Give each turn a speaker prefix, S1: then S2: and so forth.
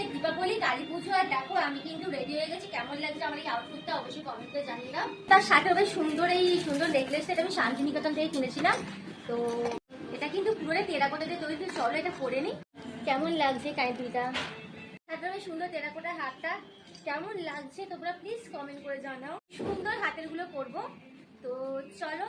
S1: আসছে দীপাবলি, কালী পুজো আর দেখো, আমি কিন্তু রেডি হয়ে গেছি। কেমন লাগছে আমার এই আউটফিটটা অবশ্যই কমেন্ট করে জানিয়ে দাও। তার সাথে বেশ সুন্দর এই সুন্দর নেকলেসটা সেটা আমি শান্তিনিকেতন থেকে কিনেছিলাম। তো এটা কিন্তু পুরোটাই টেরাকোটা দিয়ে তৈরি চলো এটা পরে নি কেমন লাগছে কাইতুইটা সাথে বেশ সুন্দর টেরাকোটার হাতটা কেমন লাগছে তোমরা প্লিজ কমেন্ট করে জানাও। সুন্দর হাতেরগুলো করব তো চলো